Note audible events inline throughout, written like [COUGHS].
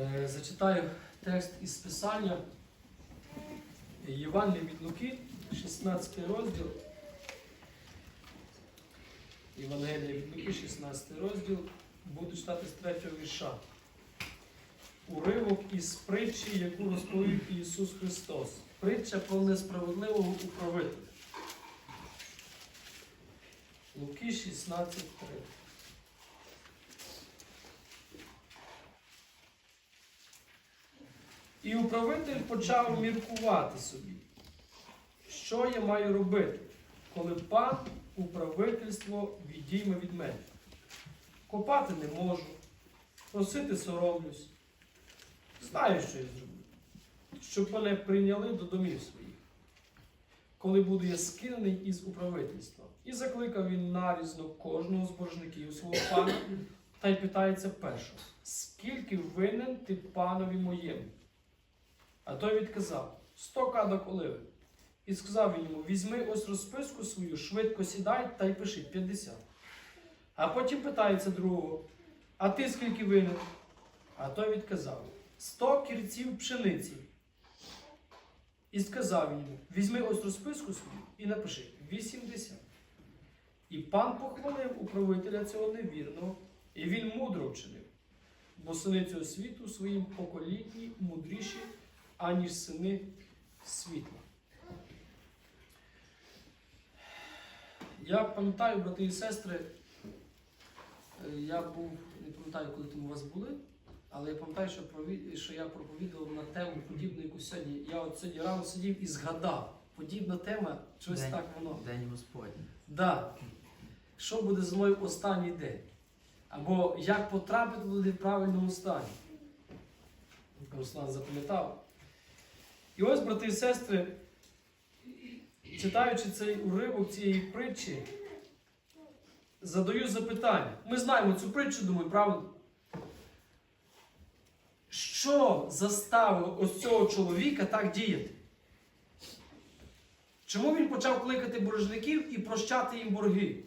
Е, Зачитаю текст із Писання Євангелія від Луки, 16 розділ. Євангелія від Луки, 16 розділ. Буду читати з 3 вірша. Уривок із притчі, яку розповів Ісус Христос. Притча про несправедливого управителя. Луки 16.3. І управитель почав міркувати собі, що я маю робити, коли пан управительство відійме від мене. Копати не можу, просити соромлюсь. Знаю, що я зроблю, щоб мене прийняли до домів своїх, коли буду я скинений із управительства. І закликав він нарізно кожного з боржників свого пана та й питається першого, скільки винен ти панові моєму? А той відказав: сто кадок оливи. І сказав йому: візьми ось розписку свою, швидко сідай та й пиши 50. А потім питається другого: А ти скільки винен? А той відказав: сто кірців пшениці. І сказав йому: візьми ось розписку свою і напиши 80. І пан похвалив управителя цього невірного, і він мудро вчинив, бо сини цього світу своїм поколінні мудріші, аніж сини світла. Я пам'ятаю, брати і сестри, е, я був, не пам'ятаю, коли там у вас були, але я пам'ятаю, що, що я проповідував на тему подібну, яку сьогодні. Я от сьогодні рано сидів і згадав. Подібна тема, щось так воно. День Господній. Да. Що буде зі мною в останній день? Або як потрапити туди в правильному стані? Руслан запам'ятав. І ось, брати і сестри, читаючи цей уривок цієї притчі, задаю запитання. Ми знаємо цю притчу, думаю, правда? Що заставило ось цього чоловіка так діяти? Чому він почав кликати боржників і прощати їм борги?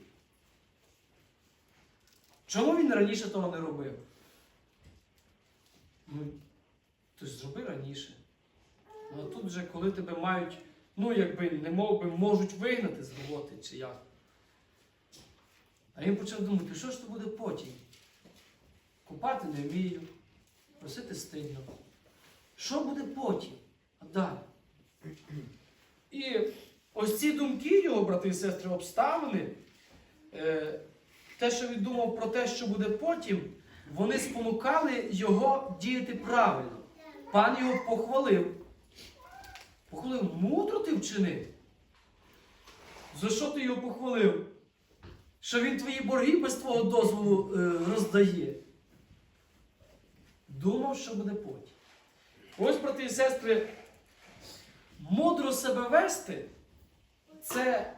Чому він раніше того не робив? Ну, ти зроби раніше. Ну а тут вже, коли тебе мають, ну якби не мов би, можуть вигнати з роботи чи як. А він почав думати, що ж то буде потім? Купати не вмію, просити стидно. Що буде потім? А далі? І ось ці думки його, брати і сестри, обставини, е, те, що він думав про те, що буде потім, вони спонукали його діяти правильно. Пан його похвалив. Похвалив, мудро ти вчинив. За що ти його похвалив? Що він твої борги без твого дозволу е, роздає. Думав, що буде потім. Ось, брати і сестри, мудро себе вести, це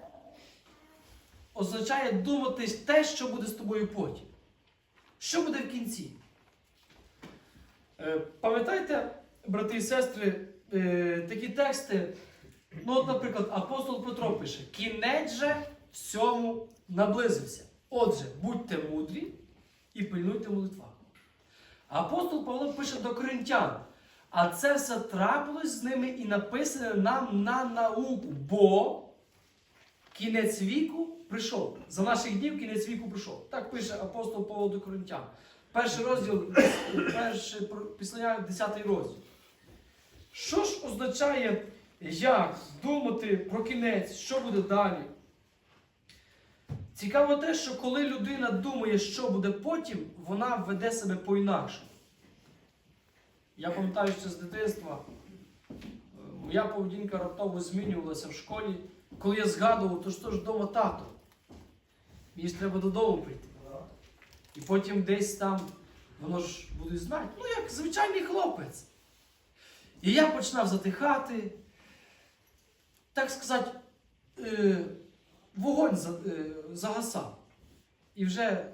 означає думати те, що буде з тобою потім. Що буде в кінці? Е, Пам'ятаєте, брати і сестри, е, такі тексти, ну, от, наприклад, апостол Петро пише: кінець же всьому наблизився. Отже, будьте мудрі і пильнуйте молитва. Апостол Павло пише до коринтян, а це все трапилось з ними і написане нам на науку, бо кінець віку прийшов. За наших днів кінець віку прийшов. Так пише апостол Павло до Коринтян. Перший розділ, перше післання, 10 розділ. Що ж означає, як думати про кінець, що буде далі? Цікаво те, що коли людина думає, що буде потім, вона веде себе по-інакшому. Я пам'ятаю, що з дитинства е, моя поведінка раптово змінювалася в школі. Коли я згадував, то що ж вдома тато. Мені ж треба додому прийти. І потім десь там, воно ж будуть знати, ну як звичайний хлопець. І я починав затихати, так сказати, е, вогонь е, загасав. І вже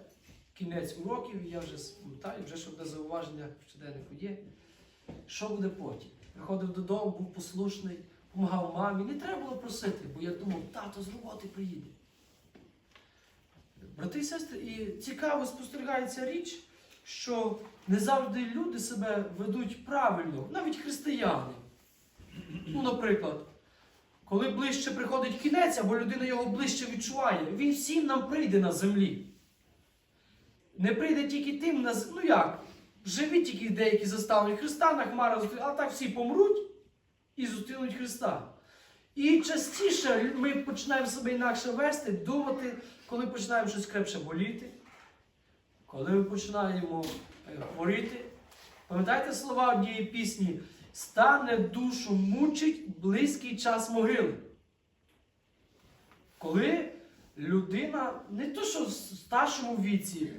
кінець уроків, я вже пам'ятаю, вже щоб де зауваження в щоденнику є. Що буде потім? Приходив додому, був послушний, допомагав мамі. Не треба було просити, бо я думав, тато з роботи приїде. Брати і сестри, і цікаво спостерігається річ, що не завжди люди себе ведуть правильно, навіть християни. Ну, наприклад, коли ближче приходить кінець, або людина його ближче відчуває, він всім нам прийде на землі. Не прийде тільки тим, ну як, живі тільки деякі заставлені Христа на хмара, а так всі помруть і зустрінуть Христа. І частіше ми починаємо себе інакше вести, думати, коли починаємо щось крепше боліти, коли ми починаємо е, хворіти. Пам'ятаєте слова однієї пісні? Стане душу мучить близький час могили. Коли людина, не то що в старшому віці,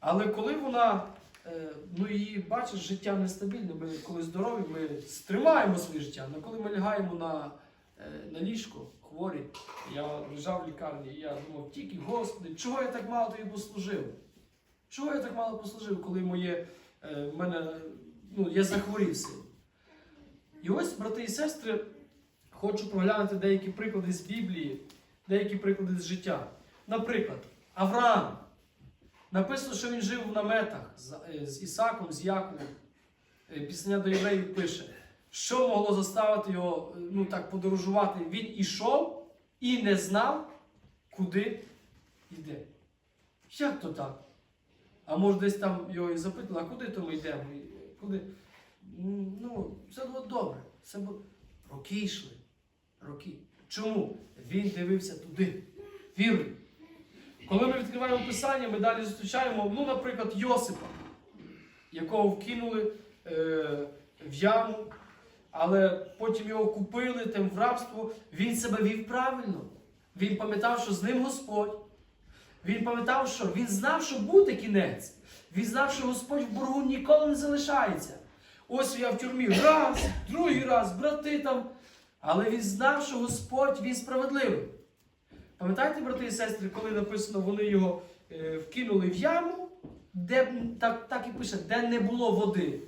але коли вона, е, ну її бачиш, життя нестабільне, ми коли здорові, ми стримаємо своє життя. Але коли ми лягаємо на, е, на ліжко хворі, я лежав в лікарні, і я думав, тільки, Господи, чого я так мало тобі послужив? Чого я так мало послужив, коли моє, е, мене, ну, я захворів сильно? І ось, брати і сестри, хочу проглянути деякі приклади з Біблії, деякі приклади з життя. Наприклад, Авраам. Написано, що він жив в наметах з, е, з Ісаком, з Яковом. Е, Пісня до євреїв пише, що могло заставити його е, ну, так подорожувати. Він ішов і не знав, куди йде. Як то так? А може десь там його і запитали, а куди то ми йдемо? Куди? Ну, все було добре. Все було... Роки йшли. Роки. Чому? Він дивився туди. Вірою. Коли ми відкриваємо Писання, ми далі зустрічаємо, ну, наприклад, Йосипа, якого вкинули е, в яму, але потім його купили тим в рабство. Він себе вів правильно. Він пам'ятав, що з ним Господь. Він пам'ятав, що він знав, що буде кінець. Він знав, що Господь в боргу ніколи не залишається. Ось я в тюрмі раз, другий раз, брати там. Але він знав, що Господь він справедливий. Пам'ятаєте, брати і сестри, коли написано, вони його е, вкинули в яму, де так, так і пише, де не було води.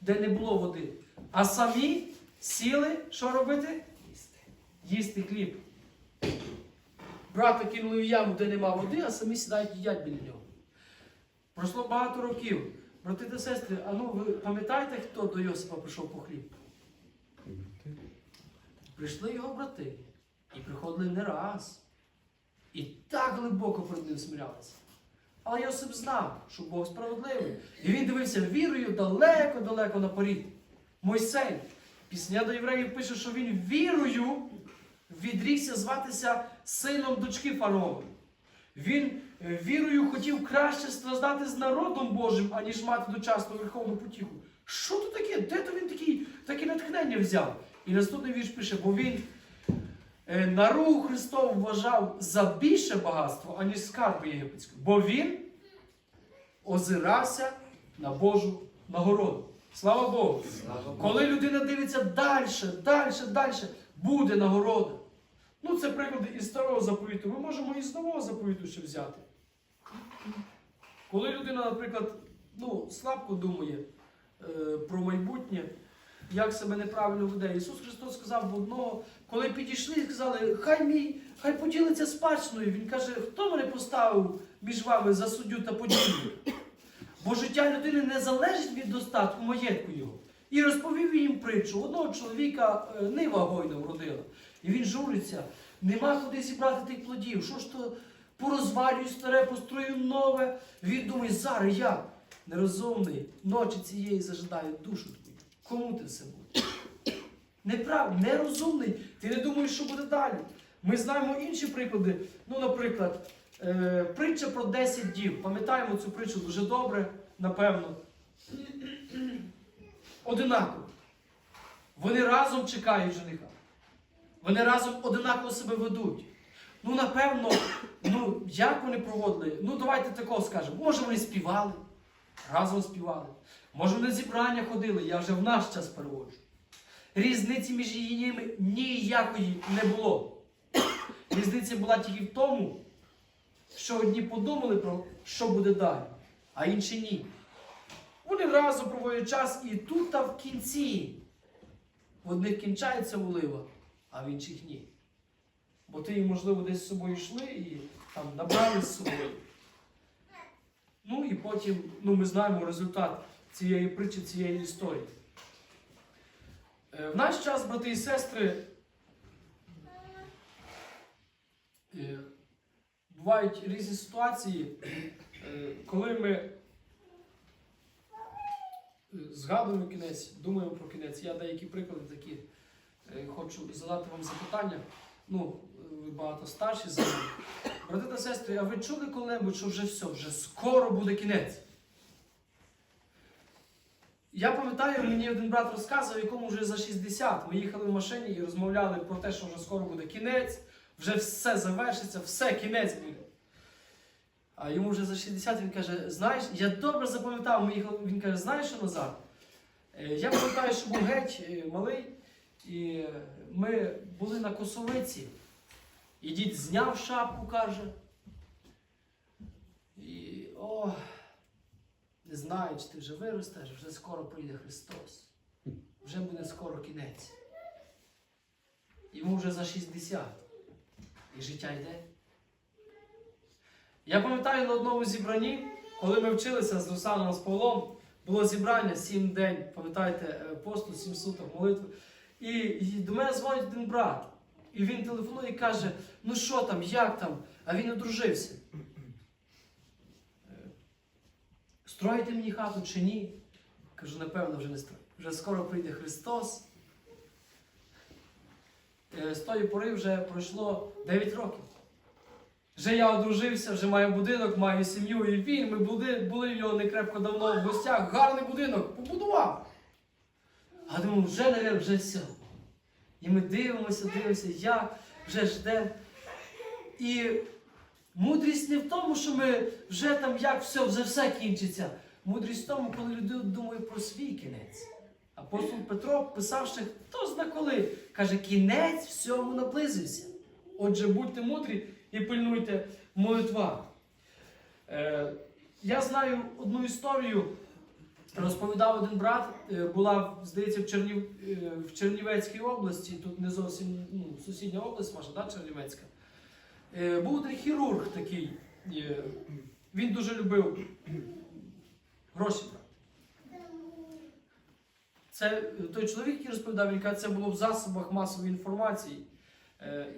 Де не було води. А самі сіли, що робити? Їсти. Їсти хліб. Брата кинули в яму, де нема води, а самі сідають і їдять біля нього. Пройшло багато років. Брати та сестри, а ну ви пам'ятаєте, хто до Йосипа прийшов по хліб? Прийшли його брати. І приходили не раз. І так глибоко перед ним смирялися. Але Йосип знав, що Бог справедливий. І він дивився вірою далеко-далеко на порід. Мойсей. Пісня до євреїв пише, що він вірою відрікся зватися сином дочки фараона. Він е, вірою хотів краще страждати з народом Божим, аніж мати дочасну верховну потіху. Що то таке? Де то він такий, таке натхнення взяв? І наступний вірш пише, бо він е, наругу Христову вважав за більше багатство, аніж скарби єгипетські. Бо він озирався на Божу нагороду. Слава Богу! Коли людина дивиться далі, далі, далі, буде нагорода. Ну, це приклади із старого заповіту. Ми можемо і з нового заповіту ще взяти. Коли людина, наприклад, ну, слабко думає е, про майбутнє, як себе неправильно веде. Ісус Христос сказав одного, коли підійшли і сказали, хай мій, хай поділиться спадщиною. Він каже, хто мене поставив між вами за суддю та подільника? Бо життя людини не залежить від достатку маєтку його. І розповів їм притчу. Одного чоловіка е, нива гойна вродила. І він журиться, нема куди зібрати тих плодів. Що ж то порозвалюю старе, построю нове. Він думає, зараз я нерозумний, ночі цієї зажидаю душу твою. Кому ти все буде? Неправ, нерозумний. Ти не думаєш, що буде далі. Ми знаємо інші приклади. Ну, наприклад, е, притча про 10 дів. Пам'ятаємо цю притчу дуже добре, напевно. Одинаково. Вони разом чекають жениха. Вони разом одинаково себе ведуть. Ну, напевно, [COUGHS] ну, як вони проводили? Ну, давайте такого скажемо. Може, вони співали, разом співали. Може, вони зібрання ходили, я вже в наш час переводжу. Різниці між ними ніякої не було. [COUGHS] Різниця була тільки в тому, що одні подумали про що буде далі, а інші ні. Вони разом проводять час і тут та в кінці. В одних кінчається олива, а в інших ні. Бо ти, можливо, десь з собою йшли і там набрали з собою. Ну і потім ну, ми знаємо результат цієї притчі, цієї історії. Е, В наш час, брати і сестри, е, бувають різні ситуації, е, коли ми згадуємо кінець, думаємо про кінець. Я деякі приклади такі хочу задати вам запитання. Ну, е, ви багато старші за мене. Брати та сестри, а ви чули коли-небудь, що вже все, вже скоро буде кінець? Я пам'ятаю, мені один брат розказував, якому вже за 60. Ми їхали в машині і розмовляли про те, що вже скоро буде кінець, вже все завершиться, все, кінець буде. А йому вже за 60 він каже: знаєш, я добре запам'ятав, ми їхали, він каже, знаєш що назад? Е, Я пам'ятаю, що був геть е, малий, і ми були на косовиці. І дід зняв шапку, каже. І о, не знаю, чи ти вже виростеш, вже скоро прийде Христос. Вже буде скоро кінець. Йому вже за 60. І життя йде. Я пам'ятаю на одному зібранні, коли ми вчилися з Русаном з Павлом, було зібрання сім день, пам'ятаєте, е, посту, сім суток молитви. І, і до мене дзвонить один брат. І він телефонує і каже: ну що там, як там? А він одружився. Е, Строїте мені хату чи ні? Кажу, напевно, вже не строю. Вже скоро прийде Христос. Е, З тої пори вже пройшло 9 років. Вже я одружився, вже маю будинок, маю сім'ю, і він, ми були, були в нього не крепко давно в гостях, гарний будинок, побудував. А думаю, вже, наверное, вже все. І ми дивимося, дивимося, як, вже ждемо. І мудрість не в тому, що ми вже там як все, вже все кінчиться. Мудрість в тому, коли людина думає про свій кінець. Апостол Петро, писавши, хто зна коли, каже, кінець всьому наблизився. Отже, будьте мудрі і пильнуйте молитва. Е, я знаю одну історію. Розповідав один брат, е, була, здається, в, Чернів, е, в Чернівецькій області, тут не зовсім ну, сусідня область, ваша, да, Чернівецька. Е, Був один хірург такий. Він дуже любив гроші брати. Це той чоловік, який розповідав, він каже, це було в засобах масової інформації.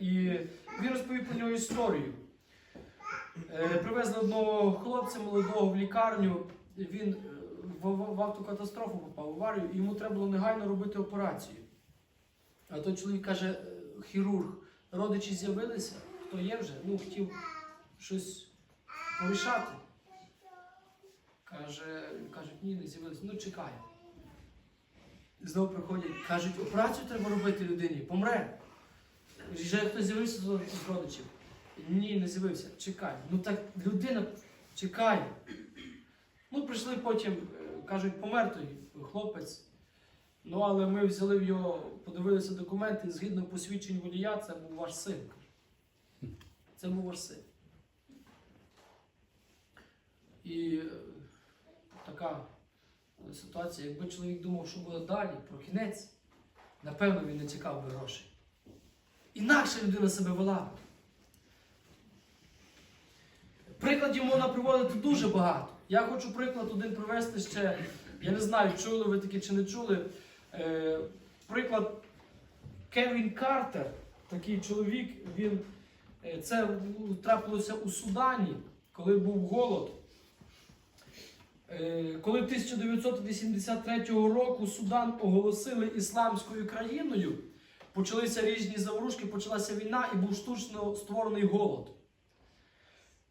І він розповів про нього історію. Привезли одного хлопця молодого в лікарню. Він в, в- автокатастрофу попав в аварію, і йому треба було негайно робити операцію. А той чоловік каже, е, хірург, родичі з'явилися, хто є вже, ну хотів щось порішати. Каже, кажуть, ні, не з'явилися. Ну чекай. Знову приходять, кажуть, операцію треба робити людині, помре. Вже хтось з'явився з родичів. Ні, не з'явився. Чекай. Ну так людина чекає. Ну, прийшли потім, е, кажуть, помер той хлопець. Ну, але ми взяли в його, подивилися документи, згідно посвідчень водія, це був ваш син. Це був ваш син. І е, така ситуація, якби чоловік думав, що буде далі, про кінець, напевно, він не чекав би грошей. Інакше людина себе вела. Прикладів можна приводити дуже багато. Я хочу приклад один привести ще. Я не знаю, чули ви таке чи не чули. Е, приклад Кевін Картер, такий чоловік, він, е, це трапилося у Судані, коли був голод. Е, Коли 1983 року Судан оголосили ісламською країною, почалися різні заворушки, почалася війна і був штучно створений голод.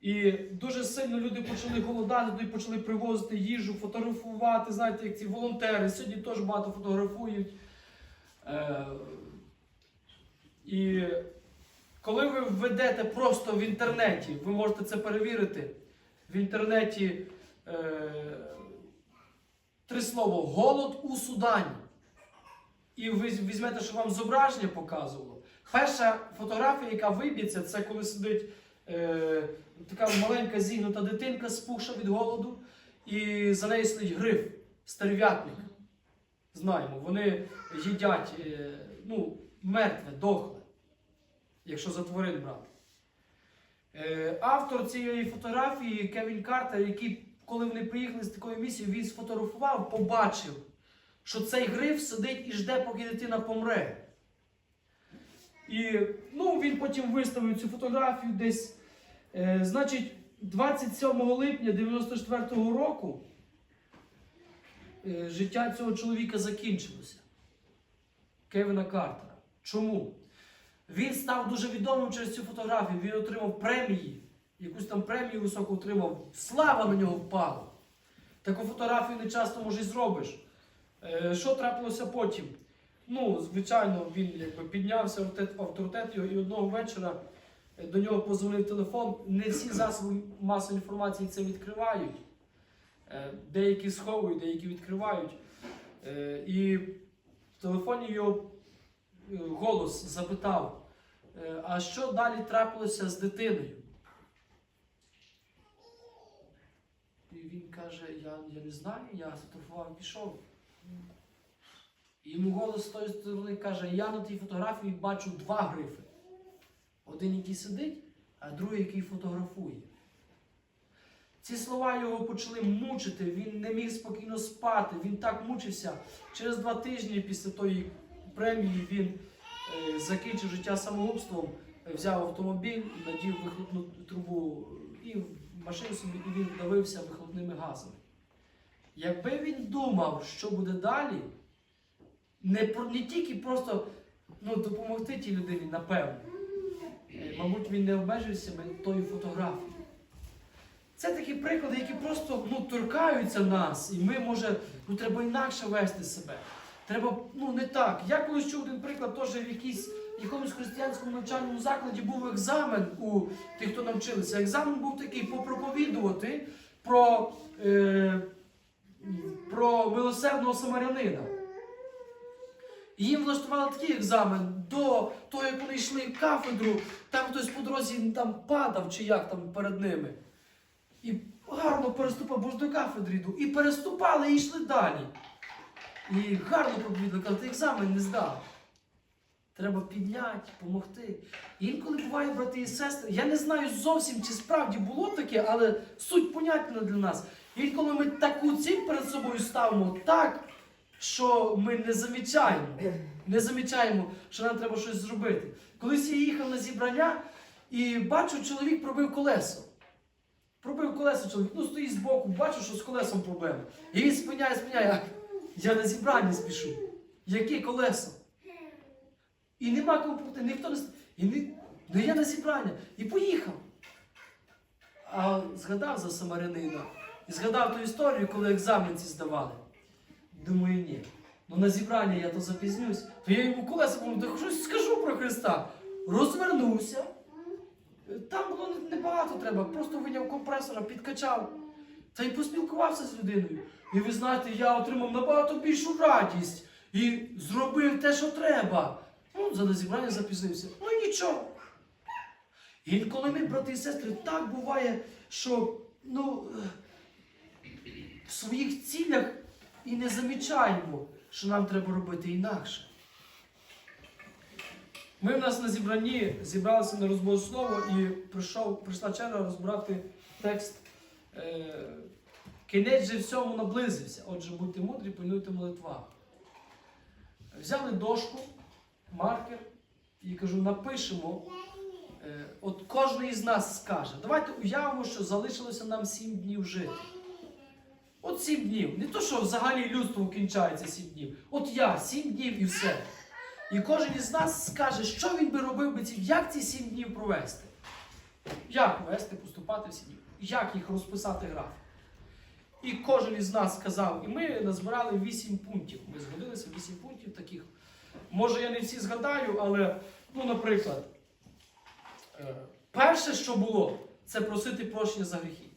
І дуже сильно люди почали голодати, туди почали привозити їжу, фотографувати, знаєте, як ці волонтери. Сьогодні теж багато фотографують. Е, і коли ви введете просто в інтернеті, ви можете це перевірити. В інтернеті е, три слова голод у Судані. І ви візьмете, що вам зображення показувало. Перша фотографія, яка виб'ється, це коли сидить е, така маленька зігнута дитинка, спухша від голоду, і за нею сидить гриф, стерв'ятник. Знаємо, вони їдять е, ну, мертве, дохле, якщо за тварин брати. Е, автор цієї фотографії Кевін Картер, який коли вони приїхали з такою місією, він сфотографував, побачив, що цей гриф сидить і жде, поки дитина помре. І ну, він потім виставив цю фотографію десь. Е, значить, 27 липня 94-го року е, життя цього чоловіка закінчилося. Кевіна Картера. Чому? Він став дуже відомим через цю фотографію. Він отримав премії, якусь там премію високу отримав. Слава на нього впала. Таку фотографію не часто може й зробиш. Е, що трапилося потім? Ну, звичайно, він якби піднявся авторитет, його, і одного вечора до нього позвонив телефон. Не всі засоби масової інформації це відкривають. Е, Деякі сховують, деякі відкривають. Е, І в телефоні його е, голос запитав, а що далі трапилося з дитиною? І він каже, я, я не знаю, я сфотографував і пішов. Йому голос з тої сторони каже, я на тій фотографії бачу два грифи. Один, який сидить, а другий, який фотографує. Ці слова його почали мучити, він не міг спокійно спати, він так мучився. Через два тижні після тої премії він е, закінчив життя самогубством, е, взяв автомобіль, надів вихлопну трубу і машину собі, і він давився вихлопними газами. Якби він думав, що буде далі, не, не тільки просто ну, допомогти тій людині, напевно. Мабуть, він не обмежився тою фотографією. Це такі приклади, які просто ну, торкаються нас, і ми, може, ну, треба інакше вести себе. Треба, ну не так. Я колись чув один приклад, теж в якійсь, якомусь християнському навчальному закладі був екзамен у тих, хто навчилися. Екзамен був такий попроповідувати про, е, про милосердного самарянина. І їм влаштували такий екзамен до того, як вони йшли в кафедру, там хтось по дорозі там падав чи як там перед ними. І гарно переступав, бо ж до кафедри йду. І переступали і йшли далі. І гарно проповідали, кажуть, ти екзамен не здав. Треба підняти, допомогти. Інколи буває, брати і сестри, я не знаю зовсім, чи справді було таке, але суть понятна для нас. Інколи ми таку ціль перед собою ставимо так, що ми не замічаємо. Не замічаємо, що нам треба щось зробити. Колись я їхав на зібрання і бачу, чоловік пробив колесо. Пробив колесо чоловік, ну стоїть збоку, бачу, що з колесом проблема. І він спиняє, спиняє. Я на зібрання спішу. Яке колесо? І нема кому помогти, ніхто не і не... Ну я на зібрання. І поїхав. А згадав за самарянина. І згадав ту історію, коли екзамен ці здавали. Думаю, ні. Ну на зібрання я то запізнюсь, то я йому колеса помогу, щось скажу про Христа. Розвернувся. Там було небагато треба, просто виняв компресора, підкачав. Та й поспілкувався з людиною. І ви знаєте, я отримав набагато більшу радість і зробив те, що треба. Ну, за зібрання запізнився. Ну нічого. Інколи ми, брати і сестри, так буває, що ну, в своїх цілях і не замічаємо, що нам треба робити інакше. Ми в нас на зібранні зібралися на розбор слово і прийшов, прийшла черга розбирати текст. Е, Кінець же всьому наблизився. Отже, будьте мудрі, пильнуйте молитва. Взяли дошку, маркер і кажу, напишемо. Е, от кожен із нас скаже. Давайте уявимо, що залишилося нам 7 днів жити. От 7 днів. Не то, що взагалі людство кінчається 7 днів. От я 7 днів і все. І кожен із нас скаже, що він би робив би ці, як ці 7 днів провести. Як вести, поступати в 7 днів. Як їх розписати графік. І кожен із нас сказав, і ми назбирали 8 пунктів. Ми згодилися 8 пунктів таких. Може, я не всі згадаю, але, ну, наприклад, е, перше, що було, це просити прощення за гріхи.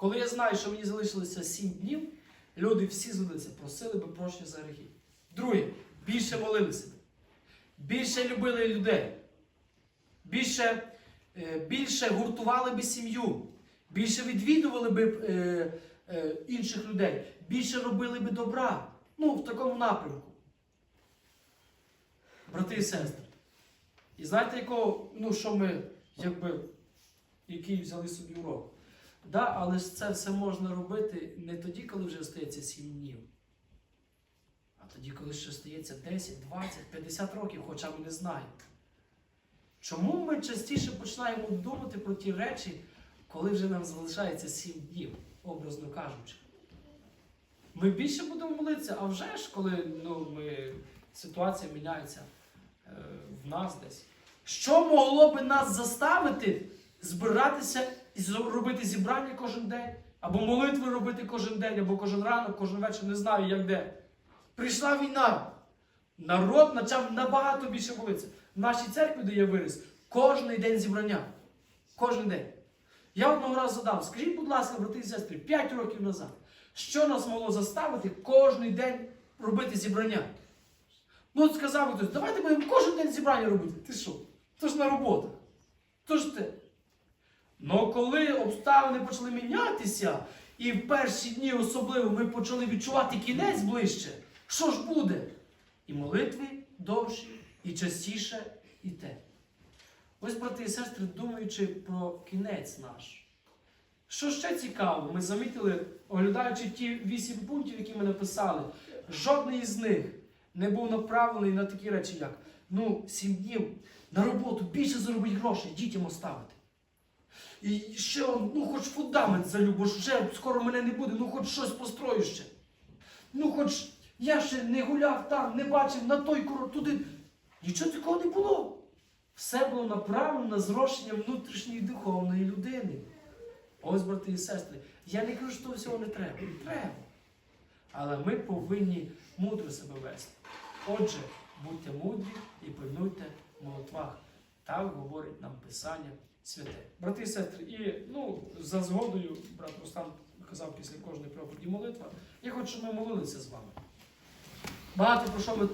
Коли я знаю, що мені залишилося 7 днів, люди всі згодилися, просили би прощення за гріхи. Друге, більше молилися. Більше любили людей. Більше, е, більше гуртували би сім'ю. Більше відвідували би е, е, інших людей. Більше робили би добра. Ну, в такому напрямку. Брати і сестри. І знаєте, якого, ну, що ми, якби, який взяли собі урок? Да, але ж це все можна робити не тоді, коли вже остається 7 днів. А тоді, коли ще остається 10, 20, 50 років, хоча ми не знаємо. Чому ми частіше починаємо думати про ті речі, коли вже нам залишається 7 днів, образно кажучи? Ми більше будемо молитися, а вже ж, коли ну, ми, ситуація міняється е, в нас десь. Що могло би нас заставити збиратися робити зібрання кожен день, або молитви робити кожен день, або кожен ранок, кожен вечір, не знаю як де. Прийшла війна. Народ почав набагато більше молитися. В нашій церкві, де я виріс, кожен день зібрання. Кожен день. Я одного разу задав, скажіть, будь ласка, брати і сестри, 5 років назад, що нас могло заставити кожен день робити зібрання? Ну, от сказав хтось, давайте будемо кожен день зібрання робити. Ти що? То ж на робота. То ж ти. Ну коли обставини почали мінятися, і в перші дні особливо ми почали відчувати кінець ближче, що ж буде? І молитви довші, і частіше, і те. Ось, брати і сестри, думаючи про кінець наш. Що ще цікаво, ми замітили, оглядаючи ті вісім пунктів, які ми написали, жодний із них не був направлений на такі речі, як ну, сім днів на роботу більше заробити грошей, дітям оставити. І ще, ну, хоч фундамент залю, бо вже скоро мене не буде, ну хоч щось построю ще. Ну, хоч я ще не гуляв там, не бачив на той курорт туди. Нічого такого не було. Все було направлено на зрошення внутрішньої духовної людини. Ось, брати і сестри, я не кажу, що того всього не треба. Треба. Але ми повинні мудро себе вести. Отже, будьте мудрі і пильнуйте в молитвах. Так говорить нам Писання святе. Брати і сестри, і ну, за згодою, брат Рустам казав після кожної проповіді молитва, я хочу, щоб ми молилися з вами. Багато про що ми